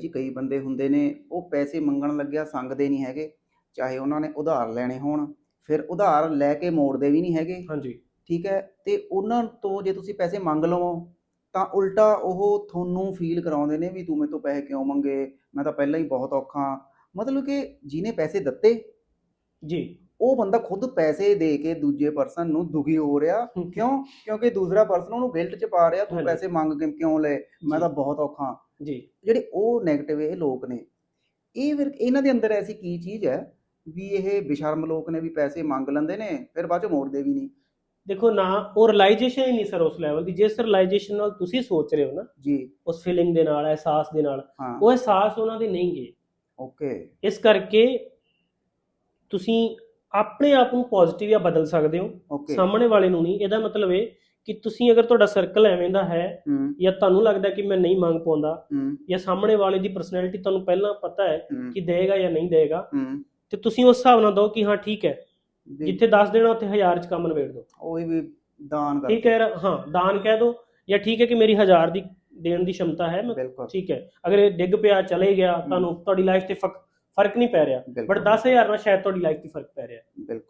ਜੀ ਕਈ ਬੰਦੇ ਹੁੰਦੇ ਨੇ ਉਹ ਪੈਸੇ ਮੰਗਣ ਲੱਗਿਆ ਸੰਗਦੇ ਨਹੀਂ ਹੈਗੇ। ਚਾਹੇ ਉਹਨਾਂ ਨੇ ਉਧਾਰ ਲੈਣੇ ਹੋਣ ਫਿਰ ਉਧਾਰ ਲੈ ਕੇ ਮੋੜਦੇ ਵੀ ਨਹੀਂ ਹੈਗੇ। ਹਾਂਜੀ। ਠੀਕ ਹੈ? ਤੇ ਉਹਨਾਂ ਤੋਂ ਜੇ ਤੁਸੀਂ ਪੈਸੇ ਮੰਗ ਲਵੋ ਤਾਂ ਉਲਟਾ ਉਹ ਤੁਹਾਨੂੰ ਫੀਲ ਕਰਾਉਂਦੇ ਨੇ ਵੀ ਤੂੰ ਮੇਰੇ ਤੋਂ ਪੈਸੇ ਕਿਉਂ ਮੰਗੇ? ਮੈਂ ਤਾਂ ਪਹਿਲਾਂ ਹੀ ਬਹੁਤ ਔਖਾ ਮਤਲਬ ਕਿ ਜਿਹਨੇ ਪੈਸੇ ਦਿੱਤੇ ਜੀ। ਉਹ ਬੰਦਾ ਖੁਦ ਪੈਸੇ ਦੇ ਕੇ ਦੂਜੇ ਪਰਸਨ ਨੂੰ ਦੁਖੀ ਹੋ ਰਿਹਾ। ਕਿਉਂ? ਕਿਉਂਕਿ ਦੂਸਰਾ ਪਰਸਨ ਉਹਨੂੰ ਗਿਲਟ ਚ ਪਾ ਰਿਹਾ ਤੂੰ। ਪੈਸੇ ਮੰਗ ਕੇ ਕਿਉਂ ਲਏ? ਮੈਂ। ਤਾਂ ਬਹੁਤ ਔਖਾ ਜੀ। ਜਿਹੜੇ ਉਹ 네ਗੇਟਿਵ ਇਹ ਲੋਕ ਨੇ ਇਹ ਫਿਰ ਇਹਨਾਂ ਦੇ ਅੰਦਰ ਐਸੀ ਕੀ ਚੀਜ਼ ਹੈ ਵੀ ਇਹ ਬੇਸ਼ਰਮ ਲੋਕ ਨੇ ਵੀ ਪੈਸੇ ਮੰਗ ਲੈਂਦੇ ਨੇ ਫਿਰ ਬਾਅਦ ਚ ਮੋੜਦੇ ਵੀ ਨਹੀਂ। ਦੇਖੋ ਨਾ ਉਹ ਰਿਅਲਾਈਜੇਸ਼ਨ ਹੀ ਨਹੀਂ ਸਰ ਉਸ ਲੈਵਲ ਦੀ। ਜਿਸ ਰਿਅਲਾਈਜੇਸ਼ਨ ਨਾਲ ਤੁਸੀਂ ਸੋਚ ਰਹੇ ਹੋ ਨਾ ਜੀ। ਉਸ ਫੀਲਿੰਗ ਦੇ ਨਾਲ ਅਹਿਸਾਸ ਦੇ ਨਾਲ ਉਹ ਅਹਿਸਾਸ ਉਹਨਾਂ ਦੇ ਨਹੀਂ ਗੇ। ਓਕੇ। ਇਸ ਕਰਕੇ ਤੁਸੀਂ ਆਪਣੇ ਆਪ ਨੂੰ ਪੋਜ਼ਿਟਿਵ ਜਾਂ ਬਦਲ ਸਕਦੇ ਹੋ। ਸਾਹਮਣੇ ਵਾਲੇ ਨੂੰ ਨਹੀਂ। ਇਹਦਾ ਮਤਲਬ ਇਹ ਕਿ ਤੁਸੀਂ ਅਗਰ ਤੁਹਾਡਾ ਸਰਕਲ ਐਵੇਂ ਦਾ ਹੈ ਜਾਂ ਤੁਹਾਨੂੰ ਲੱਗਦਾ ਕਿ ਮੈਂ ਨਹੀਂ ਮੰਗ ਪਾਉਂਦਾ ਜਾਂ ਸਾਹਮਣੇ ਵਾਲੇ ਦੀ ਪਰਸਨੈਲਿਟੀ ਤੁਹਾਨੂੰ ਪਹਿਲਾਂ ਪਤਾ ਹੈ ਕਿ ਦੇਗਾ ਜਾਂ ਨਹੀਂ ਦੇਗਾ ਤੇ ਤੁਸੀਂ ਉਸ ਹਿਸਾਬ ਨਾਲ ਦਿਓ ਕਿ ਹਾਂ ਠੀਕ ਹੈ। ਜਿੱਥੇ 10 ਦੇਣਾ ਉੱਥੇ 1000 ਚ ਕੰਮ ਨਿਬੇੜ ਦਿਓ ਉਹੀ ਵੀ ਦਾਨ ਕਰ ਠੀਕ ਹੈ ਹਾਂ ਦਾਨ ਕਹਿ ਦਿਓ ਜਾਂ ਠੀਕ ਹੈ ਕਿ ਮੇਰੀ 1000 ਦੀ ਦੇਣ ਦੀ ਸ਼ਮਤਾ ਹੈ। ਮੈਂ ਠੀਕ ਹੈ। ਅਗਰ ਇਹ ਡਿੱਗ ਪਿਆ ਚਲੇ ਗਿਆ ਤੁਹਾਨੂੰ ਤੁਹਾਡੀ ਲਾਈਫ ਤੇ ਫ਼ਰਕ ਨਹੀਂ ਪੈ ਰਿਹਾ। ਬਟ ਬਿਲਕੁਲ 10000 ਨਾਲ ਸ਼ਾਇਦ ਤੁਹਾਡੀ ਲਾਈਫ ਤੇ ਫ਼ਰਕ ਪੈ ਰਿਹਾ। ਬਿਲਕੁਲ।